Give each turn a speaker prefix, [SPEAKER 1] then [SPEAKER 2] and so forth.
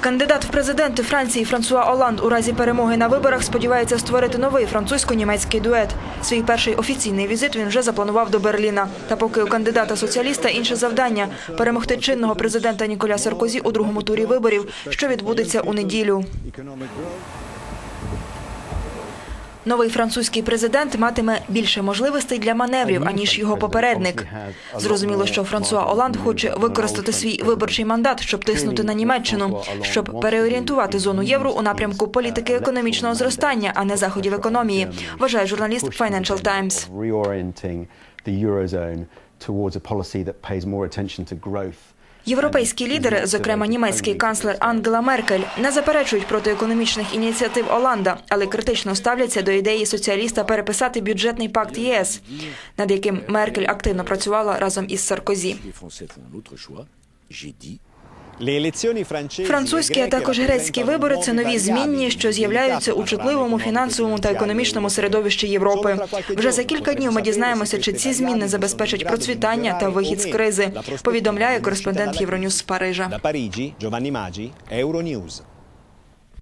[SPEAKER 1] Кандидат в президенти Франції Франсуа Оланд у разі перемоги на виборах сподівається створити новий французько-німецький дует. Свій перший офіційний візит він вже запланував до Берліна. Та поки у кандидата соціаліста інше завдання перемогти чинного президента Ніколя Саркозі у другому турі виборів, що відбудеться у неділю. Новий французький президент матиме більше можливостей для маневрів аніж його попередник. Зрозуміло, що Франсуа Оланд хоче використати свій виборчий мандат, щоб тиснути на Німеччину, щоб переорієнтувати зону євро у напрямку політики економічного зростання, а не заходів економії. Вважає журналіст Financial Times. Європейські лідери, зокрема німецький канцлер Ангела Меркель, не заперечують проти економічних ініціатив Оланда, але критично ставляться до ідеї соціаліста переписати бюджетний пакт ЄС, над яким Меркель активно працювала разом із Саркозі. Французькі, а також грецькі вибори це нові змінні, що з'являються у чутливому фінансовому та економічному середовищі Європи. Вже за кілька днів ми дізнаємося, чи ці зміни забезпечать процвітання та вихід з кризи. Повідомляє кореспондент Євроньюз з Парижа.
[SPEAKER 2] Парижі Parigi, Маджі Euronews.